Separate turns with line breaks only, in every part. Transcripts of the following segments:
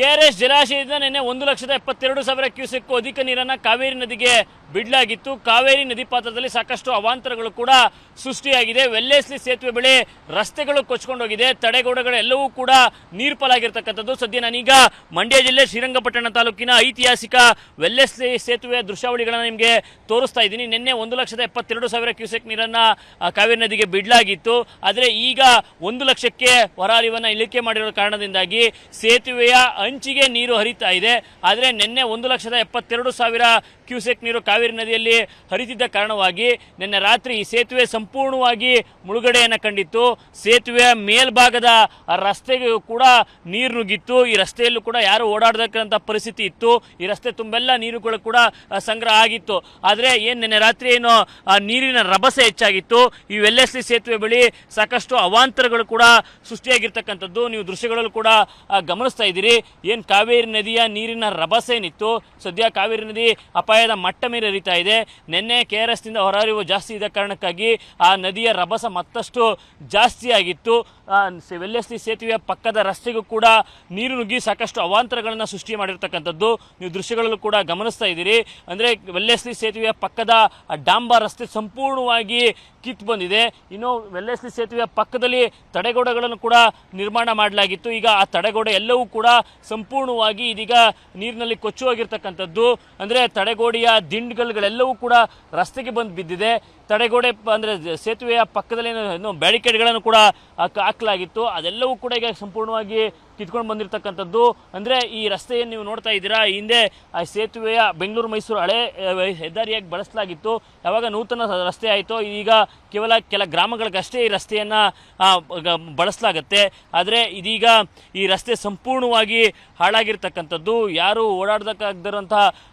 KRS ಜಲಾಶಯದಿಂದ ನಿನ್ನೆ ಒಂದು ಲಕ್ಷದ ಎಪ್ಪತ್ತೆರಡು ಸಾವಿರ ಕ್ಯೂಸೆಕ್ ಅಧಿಕ ನೀರನ್ನು ಕಾವೇರಿ ನದಿಗೆ ಬಿಡಲಾಗಿತ್ತು. ಕಾವೇರಿ ನದಿ ಪಾತ್ರದಲ್ಲಿ ಸಾಕಷ್ಟು ಅವಾಂತರಗಳು ಕೂಡ ಸೃಷ್ಟಿಯಾಗಿದೆ. ವೆಲ್ಲೇಸ್ಲಿ ಸೇತುವೆ ಬಳಿ ರಸ್ತೆಗಳು ಕೊಚ್ಕೊಂಡೋಗಿದೆ. ತಡೆಗೋಡೆಗಳೆಲ್ಲವೂ ಕೂಡ ನೀರು ಪಾಲಾಗಿರ್ತಕ್ಕಂಥದ್ದು ಸದ್ಯ ನಾನೀಗ ಮಂಡ್ಯ ಜಿಲ್ಲೆ ಶ್ರೀರಂಗಪಟ್ಟಣ ತಾಲೂಕಿನ ಐತಿಹಾಸಿಕ ವೆಲ್ಲೆಸ್ಲಿ ಸೇತುವೆ ದೃಶ್ಯಾವಳಿಗಳನ್ನು ನಿಮಗೆ ತೋರಿಸ್ತಾ ಇದ್ದೀನಿ. ನಿನ್ನೆ ಒಂದು ಲಕ್ಷದ ಎಪ್ಪತ್ತೆರಡು ಸಾವಿರ ಕ್ಯೂಸೆಕ್ ನೀರನ್ನು ಕಾವೇರಿ ನದಿಗೆ ಬಿಡಲಾಗಿತ್ತು. ಆದರೆ ಈಗ ಒಂದು ಲಕ್ಷಕ್ಕೆ ಹೊರ ಹರಿವನ್ನು ಇಳಿಕೆ ಮಾಡಿರೋ ಕಾರಣದಿಂದಾಗಿ ಸೇತುವೆಯ ಅಂಚಿಗೆ ನೀರು ಹರಿತಾ ಇದೆ. ಆದರೆ ನಿನ್ನೆ ಒಂದು ಲಕ್ಷದ ಎಪ್ಪತ್ತೆರಡು ಸಾವಿರ ಕ್ಯೂಸೆಕ್ ನೀರು ಕಾವೇರಿ ನದಿಯಲ್ಲಿ ಹರಿತಿದ್ದ ಕಾರಣವಾಗಿ ನಿನ್ನೆ ರಾತ್ರಿ ಈ ಸೇತುವೆ ಸಂಪೂರ್ಣವಾಗಿ ಮುಳುಗಡೆಯನ್ನು ಕಂಡಿತ್ತು. ಸೇತುವೆಯ ಮೇಲ್ಭಾಗದ ರಸ್ತೆಗೂ ಕೂಡ ನೀರು ನುಗ್ಗಿತ್ತು. ಈ ರಸ್ತೆಯಲ್ಲೂ ಕೂಡ ಯಾರು ಓಡಾಡತಕ್ಕಂಥ ಪರಿಸ್ಥಿತಿ ಇತ್ತು. ಈ ರಸ್ತೆ ತುಂಬೆಲ್ಲ ನೀರುಗಳು ಕೂಡ ಸಂಗ್ರಹ ಆಗಿತ್ತು. ಆದರೆ ಏನು ನಿನ್ನೆ ರಾತ್ರಿ ಏನು ನೀರಿನ ರಭಸೆ ಹೆಚ್ಚಾಗಿತ್ತು. ಈ ವೆಲ್ಲೆಸ್ಲಿ ಸೇತುವೆ ಬಳಿ ಸಾಕಷ್ಟು ಅವಾಂತರಗಳು ಕೂಡ ಸೃಷ್ಟಿಯಾಗಿರ್ತಕ್ಕಂಥದ್ದು. ನೀವು ದೃಶ್ಯಗಳಲ್ಲೂ ಕೂಡ ಗಮನಿಸ್ತಾ ಇದ್ದೀರಿ. ಏನು ಕಾವೇರಿ ನದಿಯ ನೀರಿನ ರಭಸೇನಿತ್ತು? ಸದ್ಯ ಕಾವೇರಿ ನದಿ ಅಪಾಯದ ಮಟ್ಟ ಮೇಲೆ ಹರಿತಾ ಇದೆ. ನಿನ್ನೆ ಕೆ ಆರ್ ಎಸ್ನಿಂದ ಹೊರಹರಿವು ಜಾಸ್ತಿ ಇದ್ದ ಕಾರಣಕ್ಕಾಗಿ ಆ ನದಿಯ ರಭಸ ಮತ್ತಷ್ಟು ಜಾಸ್ತಿ ಆಗಿತ್ತು ಸೇತುವೆಯ ಪಕ್ಕದ ರಸ್ತೆಗೂ ಕೂಡ ನೀರು ನುಗ್ಗಿ ಸಾಕಷ್ಟು ಅವಾಂತರಗಳನ್ನು ಸೃಷ್ಟಿ ಮಾಡಿರ್ತಕ್ಕಂಥದ್ದು. ನೀವು ದೃಶ್ಯಗಳಲ್ಲೂ ಕೂಡ ಗಮನಿಸ್ತಾ ಇದ್ದೀರಿ. ಅಂದರೆ ವೆಲ್ಲೆಸ್ಲಿ ಸೇತುವೆಯ ಪಕ್ಕದ ಡಾಂಬಾ ರಸ್ತೆ ಸಂಪೂರ್ಣವಾಗಿ ಕಿತ್ತು ಬಂದಿದೆ. ಇನ್ನು ವೆಲ್ಲೆಸ್ಲಿ ಸೇತುವೆಯ ಪಕ್ಕದಲ್ಲಿ ತಡೆಗೋಡೆಗಳನ್ನು ಕೂಡ ನಿರ್ಮಾಣ ಮಾಡಲಾಗಿತ್ತು. ಈಗ ಆ ತಡೆಗೋಡೆ ಎಲ್ಲವೂ ಕೂಡ ಸಂಪೂರ್ಣವಾಗಿ ಇದೀಗ ನೀರಿನಲ್ಲಿ ಕೊಚ್ಚು ಹೋಗಿರ್ತಕ್ಕಂಥದ್ದು ಅಂದರೆ ತಡೆಗೋಡೆಯ ದಿಂಡ್ಗಲ್ಗಳೆಲ್ಲವೂ ಕೂಡ ರಸ್ತೆಗೆ ಬಂದು ಬಿದ್ದಿದೆ. ತಡೆಗೋಡೆ ಅಂದರೆ ಸೇತುವೆಯ ಪಕ್ಕದಲ್ಲಿ ಏನು ಬ್ಯಾರಿಕೇಡ್ಗಳನ್ನು ಕೂಡ ಹಾಕಲಾಗಿತ್ತು. ಅದೆಲ್ಲವೂ ಕೂಡ ಈಗ ಸಂಪೂರ್ಣವಾಗಿ ಕಿತ್ಕೊಂಡು ಬಂದಿರತಕ್ಕಂಥದ್ದು. ಅಂದರೆ ಈ ರಸ್ತೆಯನ್ನು ನೀವು ನೋಡ್ತಾ ಇದ್ದೀರಾ ಹಿಂದೆ ಆ ಸೇತುವೆಯ ಬೆಂಗಳೂರು ಮೈಸೂರು ಹಳೆ ಹೆದ್ದಾರಿಯಾಗಿ ಬಳಸಲಾಗಿತ್ತು. ಯಾವಾಗ ನೂತನ ರಸ್ತೆ ಆಯಿತೋ, ಈಗ ಕೇವಲ ಕೆಲ ಗ್ರಾಮಗಳಿಗಷ್ಟೇ ಈ ರಸ್ತೆಯನ್ನು ಬಳಸಲಾಗತ್ತೆ. ಆದರೆ ಇದೀಗ ಈ ರಸ್ತೆ ಸಂಪೂರ್ಣವಾಗಿ ಹಾಳಾಗಿರ್ತಕ್ಕಂಥದ್ದು. ಯಾರು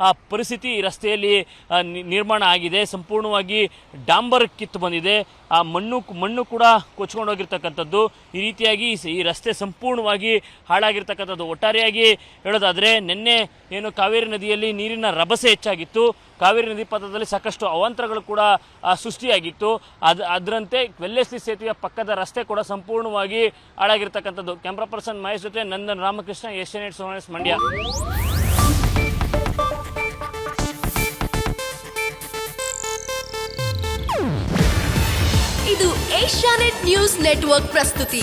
ಆ, ಪರಿಸ್ಥಿತಿ ಈ ರಸ್ತೆಯಲ್ಲಿ ನಿರ್ಮಾಣ ಆಗಿದೆ. ಸಂಪೂರ್ಣವಾಗಿ ಡಾಂಬರ್ ಕಿತ್ತು ಬಂದಿದೆ. ಆ, ಮಣ್ಣು ಮಣ್ಣು ಕೂಡ ಕೊಚ್ಕೊಂಡು ಹೋಗಿರ್ತಕ್ಕಂಥದ್ದು ಈ ರೀತಿಯಾಗಿ ಈ ರಸ್ತೆ ಸಂಪೂರ್ಣವಾಗಿ ಹಾಳಾಗಿರ್ತಕ್ಕಂಥದ್ದು. ಒಟ್ಟಾರೆಯಾಗಿ ಹೇಳೋದಾದರೆ, ನಿನ್ನೆ ಏನು ಕಾವೇರಿ ನದಿಯಲ್ಲಿ ನೀರಿನ ರಭಸೆ ಹೆಚ್ಚಾಗಿತ್ತು. ಕಾವೇರಿ ನದಿ ಪಥದಲ್ಲಿ ಸಾಕಷ್ಟು ಅವಾಂತರಗಳು ಕೂಡ ಸೃಷ್ಟಿಯಾಗಿತ್ತು. ಅದು, ಅದರಂತೆ ವೆಲ್ಲೆಸ್ಲಿ ಸೇತುವೆಯ ಪಕ್ಕದ ರಸ್ತೆ ಕೂಡ ಸಂಪೂರ್ಣವಾಗಿ ಹಾಳಾಗಿರ್ತಕ್ಕಂಥದ್ದು. ಕ್ಯಾಮ್ರಾ ಪರ್ಸನ್ ಮಹೇಶ್ ಜೊತೆ ನಂದನ್ ರಾಮಕೃಷ್ಣ ಏಷ್ಯನ್ ಏಟ್ ಮಂಡ್ಯ.
ಇದು ಏಷ್ಯಾನೆಟ್ ನ್ಯೂಸ್ ನೆಟ್ವರ್ಕ್ ಪ್ರಸ್ತುತಿ.